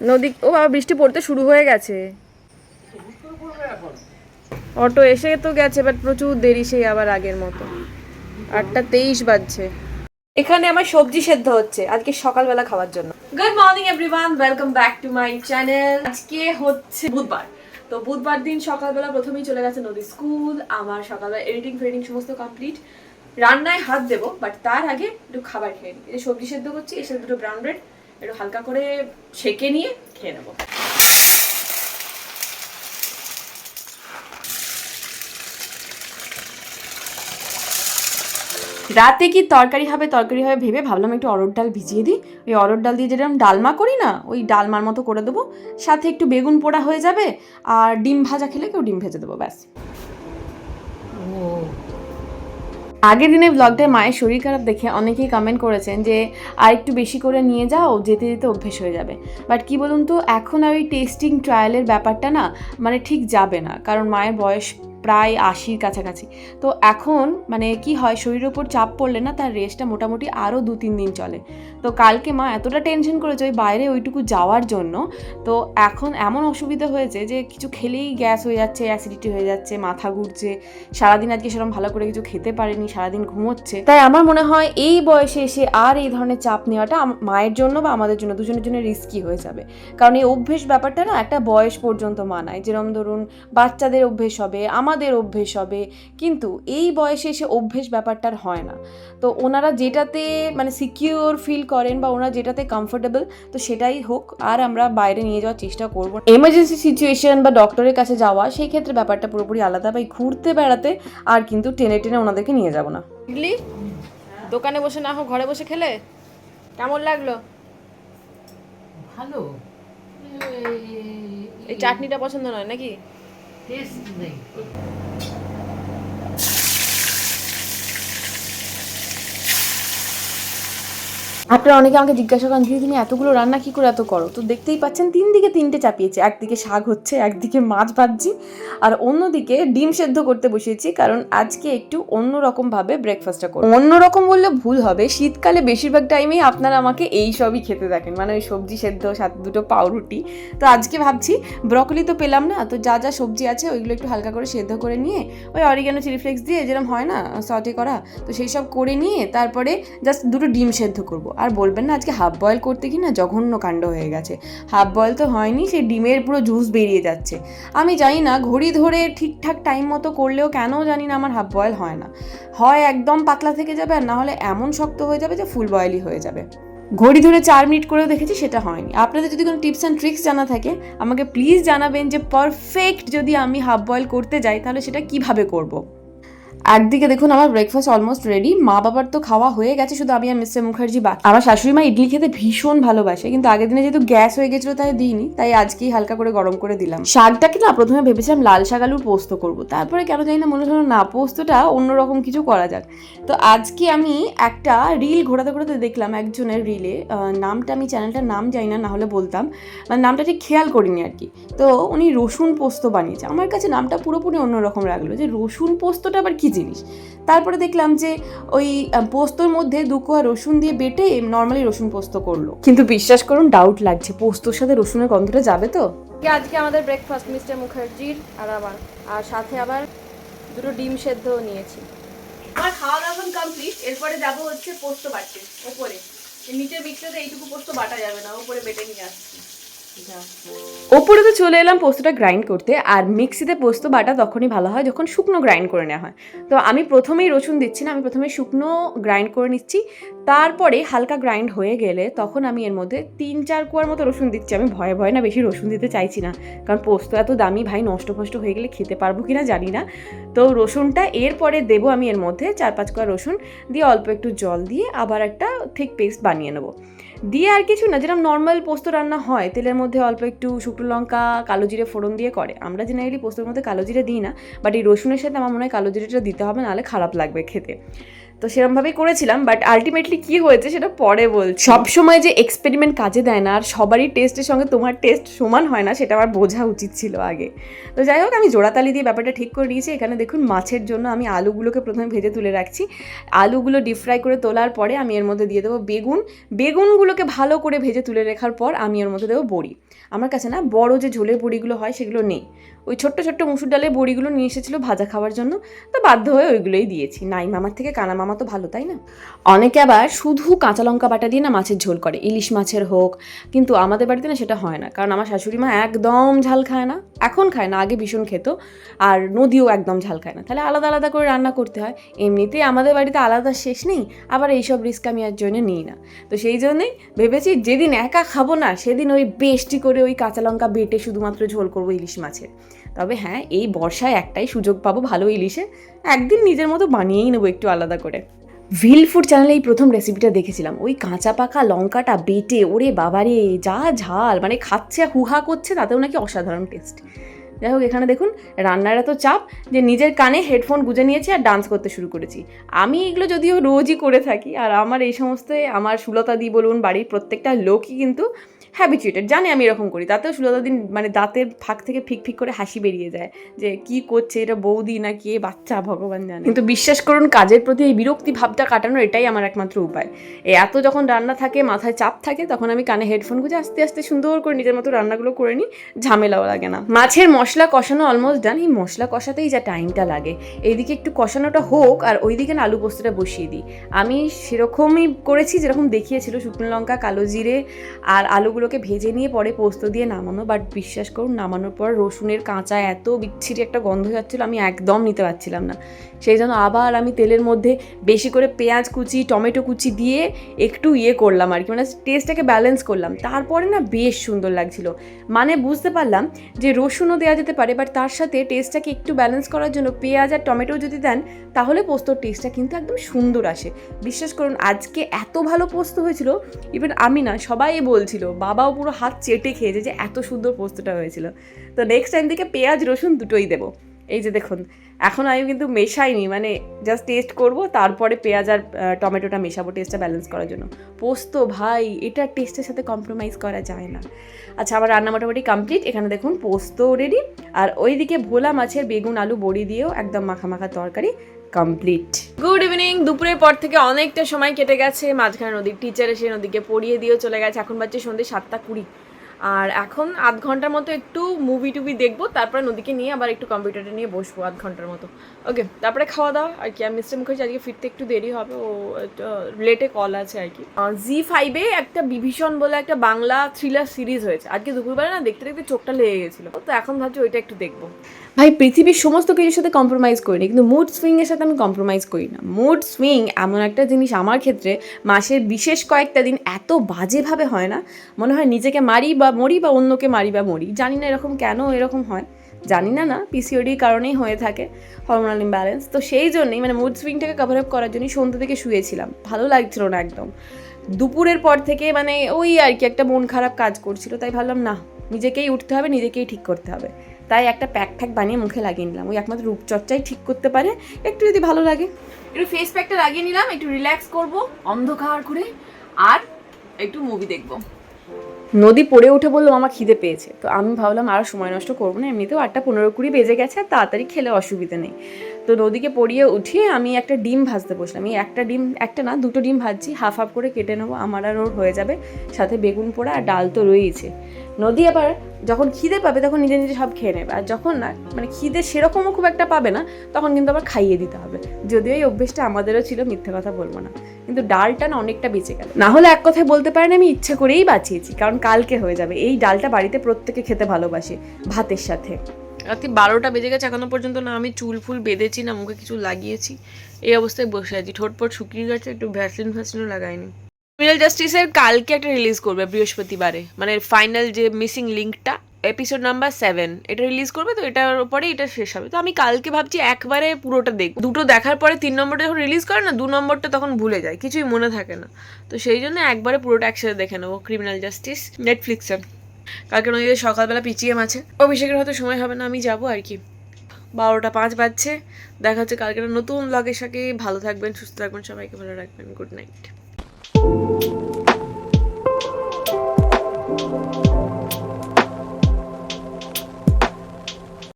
নদী, ও বাবা, বৃষ্টি পড়তে শুরু হয়ে গেছে। অটো এসে তো গেছে বাট প্রচুর দেরি সেই আবার আগের মতো। আটটা তেইশ বাজছে। এখানে আমার সবজি সেদ্ধ হচ্ছে, আজকে সকালবেলা খাওয়ার জন্য। Good morning everyone welcome back to my channel আজকে হচ্ছে বুধবার। তো বুধবার দিন সকালবেলা প্রথমেই চলে গেছে নদী স্কুল, আমার সকালবেলা এডিটিং ফেডিং সমস্ত কমপ্লিট রান্নায় হাত দেবো বাট তার আগে একটু খাবার খেয়ে নিই। সবজি সেদ্ধ করছি, এর সাথে দুটো ব্রাউন ব্রেড একটু হালকা করে সেকে নিয়ে খেয়ে নেব। রাতে কি তরকারি হবে তরকারি হবে ভেবে ভাবলাম একটু অরড় ডাল ভিজিয়ে দিই। ওই অরড় ডাল দিয়ে যেরকম ডালমা করি না, ওই ডালমার মতো করে দেবো। সাথে একটু বেগুন পোড়া হয়ে যাবে, আর ডিম ভাজা খেলে কেউ ডিম ভেজে দেবো, ব্যাস। আগের দিনের ব্লগটায় মায়ের শরীর খারাপ দেখে অনেকেই কমেন্ট করেছেন যে আর একটু বেশি করে নিয়ে যাও, যেতে যেতে অভ্যেস হয়ে যাবে। বাট কি বলুন তো, এখন আর ওই টেস্টিং ট্রায়ালের ব্যাপারটা না মানে ঠিক যাবে না। কারণ মায়ের বয়স প্রায় আশির কাছাকাছি। তো এখন মানে কি হয়, শরীরের উপর চাপ পড়লে না তার রেস্টটা মোটামুটি আরও দু তিন দিন চলে। তো কালকে মা এতটা টেনশন করেছে ওই বাইরে ওইটুকু যাওয়ার জন্য, তো এখন এমন অসুবিধা হয়েছে যে কিছু খেলেই গ্যাস হয়ে যাচ্ছে অ্যাসিডিটি হয়ে যাচ্ছে, মাথা ঘুরছে, সারাদিন আজকে সেরকম ভালো করে কিছু খেতে পারেনি, সারাদিন ঘুমোচ্ছে। তাই আমার মনে হয় এই বয়সে এসে আর এই ধরনের চাপ নেওয়াটা মায়ের জন্য বা আমাদের জন্য, দুজনের জন্য রিস্কি হয়ে যাবে। কারণ এই অভ্যেস ব্যাপারটা না একটা বয়স পর্যন্ত মানায়। যেরকম ধরুন বাচ্চাদের অভ্যেস হবে আমাদের অভ্যেস হবে। কিন্তু এই বয়সে এসে অভ্যেস ব্যাপারটার হয় না। তো ওনারা যেটাতে মানে সিকিউর ফিল করেন বা ওনারা যেটাতে কমফোর্টেবল তো সেটাই হোক আর আমরা বাইরে নিয়ে যাওয়ার চেষ্টা করব। এমার্জেন্সি সিচুয়েশন বা ডক্টরের কাছে যাওয়া সেই ক্ষেত্রে ব্যাপারটা পুরোপুরি আলাদা ভাই ঘুরতে বেড়াতে আর কিন্তু টেনে টেনে ওনাদেরকে নিয়ে যাব না। ইডলি দোকানে বসে না হোক ঘরে বসে খেলে? কেমন লাগল? ভালো। এই চাটনিটা পছন্দ নয় নাকি? টেস্ট আপনারা অনেকে আমাকে জিজ্ঞাসা করেন, দিদি, তুমি এতগুলো রান্না কি করে এত করো? তো দেখতেই পাচ্ছেন, তিন দিকে তিনটে চাপিয়েছে। একদিকে শাক হচ্ছে, একদিকে মাছ ভাজছি। আর অন্যদিকে ডিম সেদ্ধ করতে বসিয়েছি, কারণ আজকে একটু অন্যরকমভাবে ব্রেকফাস্টটা করব। অন্যরকম বললে ভুল হবে, শীতকালে বেশিরভাগ টাইমেই আপনারা আমাকে এই সবই খেতে দেখেন। মানে ওই সবজি সেদ্ধ সাথে দুটো পাউরুটি। তো আজকে ভাবছি ব্রকলি তো পেলাম না, তো যা যা সবজি আছে ওইগুলো একটু হালকা করে সেদ্ধ করে নিয়ে, ওই অরিগানো চিলি ফ্লেক্স দিয়ে যেরকম হয় না সটে করা, তো সেই সব করে নিয়ে তারপরে জাস্ট দুটো ডিম সেদ্ধ করব। আর বলবেন না আজকে হাফ বয়েল করতে কি না জঘন্য কাণ্ড হয়ে গেছে। হাফ বয়েল তো হয়নি, সেই ডিমের পুরো জুস বেরিয়ে যাচ্ছে। আমি জানি না, ঘড়ি ধরে ঠিকঠাক টাইম মতো করলেও কেন জানি না আমার হাফ বয়েল হয় না। হয় একদম পাতলা থেকে যাবে আর না হলে এমন শক্ত হয়ে যাবে যে ফুল বয়েলই হয়ে যাবে। ঘড়ি ধরে চার মিনিট করেও দেখেছি সেটা হয়নি। আপনাদের যদি কোনো টিপস অ্যান্ড ট্রিক্স জানা থাকে, আমাকে প্লিজ জানাবেন যে পারফেক্ট যদি আমি হাফ বয়েল করতে যাই, তাহলে সেটা কীভাবে করব। একদিকে দেখুন আমার ব্রেকফাস্ট অলমোস্ট রেডি মা বাবার তো খাওয়া হয়ে গেছে, শুধু আমি আর মিস্টার মুখার্জি বাকি। আমার শাশুড়ি মা ইডলি খেতে ভীষণ ভালোবাসে, কিন্তু আগের দিনে যেহেতু গ্যাস হয়ে গেছিল, তাই দিইনি, তাই আজকেই হালকা করে গরম করে দিলাম। শাকটাকে না প্রথমে ভেবেছিলাম লাল শাক আলুর পোস্ত করব, তারপরে কেন জানি না মনে হলো না, পোস্তটা অন্যরকম কিছু করা যাক। তো আজকে আমি একটা রিল ঘোরাতে ঘোরাতে দেখলাম একজনের রিলে নামটা আমি চ্যানেলটার নাম জানি না না হলে বলতাম মানে নামটা ঠিক খেয়াল করিনি আর কি। তো উনি রসুন পোস্ত বানিয়েছে, আমার কাছে নামটা পুরোপুরি অন্যরকম লাগল, যে রসুন পোস্তটা আবার কী জিনিস। তারপরে দেখলাম যে ওই পোস্তর মধ্যে দু কোয়া রসুন দিয়ে বেটে নর্মালি রসুন পোস্ত করল। কিন্তু বিশ্বাস করুন ডাউট লাগছে। পোস্তর সাথে রসুনের গন্ধটা যাবে তো? আজকে আমাদের ব্রেকফাস্ট মিস্টার মুখার্জির আর আমার। আর সাথে আবার দুটো ডিম সেদ্ধ নিয়েছি। আমার খাওয়া দাওয়া এখন কমপ্লিট এরপরে যাব হচ্ছে পোস্ত বাটতে ওপরে। নিচের মিক্সারে এইটুকু পোস্ত বাটা যাবে না ওপরে বেটে নিয়ে আসছি। ওপরে তো চলে এলাম পোস্তটা গ্রাইন্ড করতে, আর মিক্সিতে পোস্ত বাটা তখনই ভালো হয় যখন শুকনো গ্রাইন্ড করে নেওয়া হয়। তো আমি প্রথমেই রসুন দিচ্ছি না, আমি প্রথমে শুকনো গ্রাইন্ড করে নিচ্ছি। তারপরে হালকা গ্রাইন্ড হয়ে গেলে তখন আমি এর মধ্যে তিন চার কুয়ার মতো রসুন দিচ্ছি। আমি ভয়ে ভয়ে না বেশি রসুন দিতে চাইছি না, কারণ পোস্ত এত দামি ভাই, নষ্ট ফষ্ট হয়ে গেলে খেতে পারব কি না জানি না। তো রসুনটা এরপরে দেবো আমি এর মধ্যে চার পাঁচ কোয়া রসুন, দিয়ে অল্প একটু জল দিয়ে আবার একটা থিক পেস্ট বানিয়ে নেব। দিয়ে আর কিছু না, যেরকম নর্মাল পোস্ত রান্না হয়, তেলের মধ্যে অল্প একটু শুকনো লঙ্কা, কালো জিরে ফোড়ন দিয়ে করে। আমরা জেনারেলি পোস্তর মধ্যে কালো জিরে দিই না বাট এই রসুনের সাথে আমার মনে হয় কালো জিরেটা দিতে হবে, নাহলে খারাপ লাগবে খেতে। তো সেরমভাবেই করেছিলাম বাট আলটিমেটলি কি হয়েছে সেটা পরে বল সব সময় যে এক্সপেরিমেন্ট কাজে দেয় না আর সবারই টেস্টের সঙ্গে তোমার টেস্ট সমান হয় না, সেটা আমার বোঝা উচিত ছিল আগে। তো যাই হোক, আমি জোড়াতালি দিয়ে ব্যাপারটা ঠিক করে নিয়েছি। এখানে দেখুন, মাছের জন্য আমি আলুগুলোকে প্রথমে ভেজে তুলে রাখছি। আলুগুলো ডিপ ফ্রাই করে তোলার পরে আমি এর মধ্যে দিয়ে দেবো বেগুন। বেগুনগুলোকে ভালো করে ভেজে তুলে রাখার পর আমি এর মধ্যে দেবো বড়ি। আমার কাছে না বড় যে ঝোলের বড়িগুলো হয় সেগুলো নেই। ওই ছোট্ট ছোট্ট মুসুর ডালের বড়িগুলো নিয়ে এসেছিল ভাজা খাওয়ার জন্য। তো বাধ্য হয়ে ওইগুলোই দিয়েছি। নাই মামার থেকে কানা মামা তো ভালো, তাই না? অনেকে আবার শুধু কাঁচা লঙ্কা বাটা দিয়ে না মাছের ঝোল করে, ইলিশ মাছের হোক, কিন্তু আমাদের বাড়িতে না সেটা হয় না। কারণ আমার শাশুড়ি মা একদম ঝাল খায় না, এখন খায় না, আগে ভীষণ খেত, আর নদীও একদম ঝাল খায় না। তাহলে আলাদা আলাদা করে রান্না করতে হয়। এমনিতেই আমাদের বাড়িতে আলাদা শেষ নেই, আবার এইসব রিস্ক আমি আর জন্য নিই না। তো সেই জন্যই ভেবেছি যেদিন একা খাব না, সেদিন ওই বেশটি করে ওই কাঁচা লঙ্কা বেটে শুধুমাত্র ঝোল করব ইলিশ মাছের। তবে হ্যাঁ এই বর্ষায় একটাই সুযোগ পাবো ভালো ইলিশে, একদিন নিজের মতো বানিয়েই নেব একটু আলাদা করে। ভিল ফুড চ্যানেলে এই প্রথম রেসিপিটা দেখেছিলাম। ওই কাঁচা পাকা লঙ্কাটা বেটে, ওরে বাবারে, যা ঝাল মানে খাচ্ছে, হুহা করছে, তাতেও নাকি অসাধারণ টেস্ট যাই হোক, এখানে দেখুন, রান্নার এত চাপ যে নিজের কানে হেডফোন গুঁজে নিয়েছি আর ডান্স করতে শুরু করেছি। আমি এগুলো যদিও রোজই করে থাকি, আর আমার এই সমস্ত, আমার সুলতা দি বলুন, বাড়ির প্রত্যেকটা লোকই কিন্তু হ্যাবিচুয়েটেড জানে আমি এরকম করি। তাতেও সুলতা দিন মানে দাঁতের ফাঁক থেকে ফিক ফিক করে হাসি বেরিয়ে যায় যে, কি করছে এটা বৌদি না কি? বাচ্চা, ভগবান জানে। কিন্তু বিশ্বাস করুন, কাজের প্রতি এই বিরক্তি ভাবটা কাটানোর এটাই আমার একমাত্র উপায়। এত যখন রান্না থাকে, মাথায় চাপ থাকে, তখন আমি কানে হেডফোন গুঁজে আস্তে আস্তে সুন্দর করে নিজের মতো রান্নাগুলো করে নিই, ঝামেলাও লাগে না। মাছের মশলা কষানো অলমোস্ট ডান এই মশলা কষাতেই যা টাইমটা লাগে। এইদিকে একটু কষানোটা হোক, আর ওইদিকে না আলু পোস্তটা বসিয়ে দিই। আমি সেরকমই করেছি, যেরকম দেখিয়েছিল শুকনো লঙ্কা, কালো জিরে, আর আলুগুলোকে ভেজে নিয়ে পরে পোস্ত দিয়ে নামানো। বাট বিশ্বাস করুন, নামানোর পর রসুনের কাঁচা এত বিচ্ছিরি একটা গন্ধ যাচ্ছিল, আমি একদম নিতে পারছিলাম না। সেই জন্য আবার আমি তেলের মধ্যে বেশি করে পেঁয়াজ কুচি, টমেটো কুচি দিয়ে একটু ইয়ে করলাম আর কি মানে টেস্টটাকে ব্যালেন্স করলাম। তারপরে না বেশ সুন্দর লাগছিল। মানে বুঝতে পারলাম যে রসুনও দেওয়া যেতে পারে বাট তার সাথে টেস্টটাকে একটু ব্যালেন্স করার জন্য পেঁয়াজ আর টমেটো যদি দেন, তাহলে পোস্তর টেস্টটা কিন্তু একদম সুন্দর আসে। বিশ্বাস করুন, আজকে এত ভালো পোস্ত হয়েছিল ইভেন আমি না, সবাই বলছিল বাবাও পুরো হাত চেটে খেয়েছে যে এত সুন্দর পোস্তটা হয়েছিল। তো নেক্সট টাইম থেকে পেঁয়াজ, রসুন দুটোই দেবো। এই যে দেখুন, এখন আমি কিন্তু মেশাইনি মানে জাস্ট টেস্ট করব, তারপরে পেঁয়াজ আর টমেটোটা মেশাবো টেস্টটা ব্যালেন্স করার জন্য। পোস্ত ভাই, এটা টেস্টের সাথে কম্প্রোমাইজ করা যায় না। আচ্ছা আমার রান্না মোটামুটি কমপ্লিট এখানে দেখুন পোস্ত রেডি আর ওইদিকে ভোলা মাছের বেগুন, আলু বড়ি দিয়েও একদম মাখা মাখা তরকারি কমপ্লিট গুড ইভিনিং দুপুরের পর থেকে অনেকটা সময় কেটে গেছে, মাঝখানে নদীর টিচার এসে নদীকে পড়িয়ে দিয়েও চলে গেছে, এখন বাজছে সন্ধ্যে সাতটা কুড়ি। আর এখন আধ ঘণ্টার মতো একটু মুভি টুভি দেখব, তারপরে নদীকে নিয়ে আবার একটু কম্পিউটারে নিয়ে বসবো আধ ঘণ্টার মতো। ওকে তারপরে খাওয়া দাওয়া, আর কি, আর মিস্টার মুখার্জি আজকে ফিরতে একটু দেরি হবে, ও লেটে কল আছে আর কি। জি ফাইভে একটা বিভীষণ বলে একটা বাংলা থ্রিলার সিরিজ হয়েছে। আজকে দুপুরবেলা না দেখতে দেখতে চোখটা লেগে গেছিল। তো এখন ভাবছি ওইটা একটু দেখব। ভাই, পৃথিবীর সমস্ত কিছুর সাথে কম্প্রোমাইজ করি না, কিন্তু মুড সুইংয়ের সাথে আমি কম্প্রোমাইজ করি না। মুড সুইং এমন একটা জিনিস আমার ক্ষেত্রে মাসের বিশেষ কয়েকটা দিন এত বাজেভাবে হয় না, মনে হয় নিজেকে মারি বা মরি বা অন্যকে মারি বা মরি। জানি না এরকম কেন এরকম হয়। জানি না না পিসিওডির কারণেই হয়ে থাকে হরমোনাল ইমব্যালেন্স তো সেই জন্যই মানে মুড সুইংটাকে কভার আপ করার জন্যই সন্ধ্যে থেকে শুয়েছিলাম। ভালো লাগছিল না একদম। দুপুরের পর থেকে মানে ওই আর কি, একটা মন খারাপ কাজ করছিল। তাই ভাবলাম, না, নিজেকেই উঠতে হবে, নিজেকেই ঠিক করতে হবে। তাই একটা প্যাক ট্যাক বানিয়ে মুখে লাগিয়ে নিলাম। ওই একমাত্র রূপচর্চাই ঠিক করতে পারে। একটু যদি ভালো লাগে। একটু ফেস প্যাকটা লাগিয়ে নিলাম, একটু রিল্যাক্স করব, অন্ধকার করে, আর একটু মুভি দেখব। নদী পড়ে উঠে বলল আমার খিদে পেয়েছে। তো আমি ভাবলাম, আর সময় নষ্ট করব না, এমনিতেও আটটা পনেরো কুড়ি বেজে গেছে, আর তাড়াতাড়ি খেলে অসুবিধা নেই। তো নদীকে পড়িয়ে উঠিয়ে আমি একটা ডিম ভাজতে বসলাম। এই একটা ডিম, একটা না, দুটো ডিম ভাজছি হাফ হাফ করে কেটে নেব, আমার আর ওর হয়ে যাবে। সাথে বেগুন পোড়া আর ডাল তো রয়েইছে। নদী আবার যখন খিদে পাবে তখন নিজে নিজে সব খেয়ে নেবে। আর যখন না মানে খিদে সেরকমও খুব একটা পাবে না, তখন কিন্তু আবার খাইয়ে দিতে হবে। যদিও এই অভ্যেসটা আমাদেরও ছিল, মিথ্যে কথা বলব না। কিন্তু ডালটা না অনেকটা বেঁচে গেল। না হলে এক কথায় বলতে পারেন, আমি ইচ্ছে করেই বাঁচিয়েছি, কারণ কালকে হয়ে যাবে। এই ডালটা বাড়িতে প্রত্যেকে খেতে ভালোবাসে, ভাতের সাথে। রাত্রি বারোটা বেজে গেছে, এখনও পর্যন্ত না আমি চুল ফুল বেঁধেছি, না মুখে কিছু লাগিয়েছি। এই অবস্থায় বসে আছি। ঠোঁটপট শুকিয়ে গেছে, একটু ভ্যাসলিন ফ্যাসলিনও লাগাইনি। ক্রিমিনাল জাস্টিসের কালকে একটা রিলিজ করবে বৃহস্পতিবারে। মানে ফাইনাল যে মিসিং লিঙ্কটা এপিসোড নাম্বার সেভেন এটা রিলিজ করবে, তো এটার পরে এটা শেষ হবে। তো আমি কালকে ভাবছি একবারে পুরোটা দেখব। দুটো দেখার পরে তিন নম্বরটা যখন রিলিজ করে না, দু নম্বরটা তখন ভুলে যায়, কিছুই মনে থাকে না। তো সেই জন্য একবারে পুরোটা একসাথে দেখে নেব। ক্রিমিনাল জাস্টিস নেটফ্লিক্সে কালকে নদীতে সকালবেলা পিচিএম আছে অভিষেকের হয়তো সময় হবে না, আমি যাব আর কি। বারোটা পাঁচ বাজছে। দেখা হচ্ছে কালকে নতুন ব্লগের সাথে। ভালো থাকবেন, সুস্থ থাকবেন, সবাইকে ভালো রাখবেন। Good night